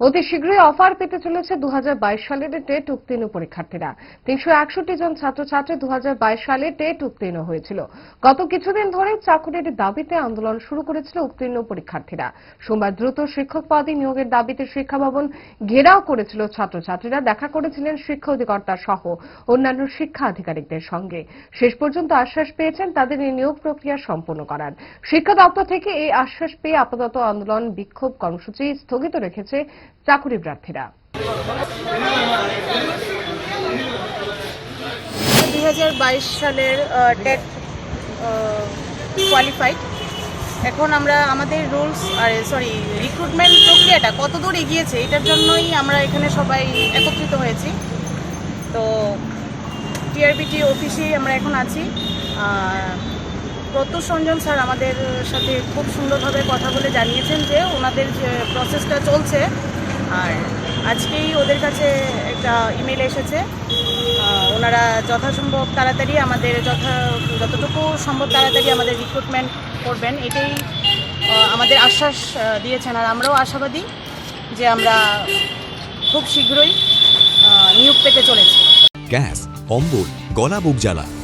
অতি শীঘ্রই অফার পেতে চলেছে দু হাজার বাইশ সালের টেট উত্তীর্ণ পরীক্ষার্থীরা। তিনশো একষট্টি জন ছাত্রছাত্রী দু হাজার বাইশ সালে টেট উত্তীর্ণ হয়েছিল। গত কিছুদিন ধরে চাকুরির দাবিতে আন্দোলন শুরু করেছিল উত্তীর্ণ পরীক্ষার্থীরা। সোমবার দ্রুত শিক্ষক পদে নিয়োগের দাবিতে শিক্ষা ভবন ঘেরাও করেছিল ছাত্রছাত্রীরা। দেখা করেছিলেন শিক্ষা অধিকর্তা সহ অন্যান্য শিক্ষা আধিকারিকদের সঙ্গে। শেষ পর্যন্ত আশ্বাস পেয়েছেন তাদের এই নিয়োগ প্রক্রিয়া সম্পন্ন করার। শিক্ষা দপ্তর থেকে এই আশ্বাস পেয়ে আপাতত আন্দোলন বিক্ষোভ কর্মসূচি স্থগিত রেখেছে চাকুরি প্রার্থীরা দুই হাজার বাইশ সালের টেট কোয়ালিফাইড এখন আমরা আমাদের রুলস, আর সরি রিক্রুটমেন্ট প্রক্রিয়াটা কতদূর এগিয়েছে এটার জন্যই আমরা এখানে সবাই একত্রিত হয়েছি। তো টিআরবিটি অফিসেই আমরা এখন আছি। প্রত্যুষ রঞ্জন স্যার আমাদের সাথে খুব সুন্দরভাবে কথা বলে জানিয়েছেন যে ওনাদের যে প্রসেসটা চলছে, আর আজকেই ওদের কাছে একটা ইমেল এসেছে। ওনারা যথাসম্ভব তাড়াতাড়ি আমাদের যথা, যতটুকু সম্ভব তাড়াতাড়ি আমাদের রিক্রুটমেন্ট করবেন, এটাই আমাদের আশ্বাস দিয়েছেন। আর আমরাও আশাবাদী যে আমরা খুব শীঘ্রই নিয়োগ পেতে চলেছি। গ্যাস, অম্বল, গলা বুক জ্বালা।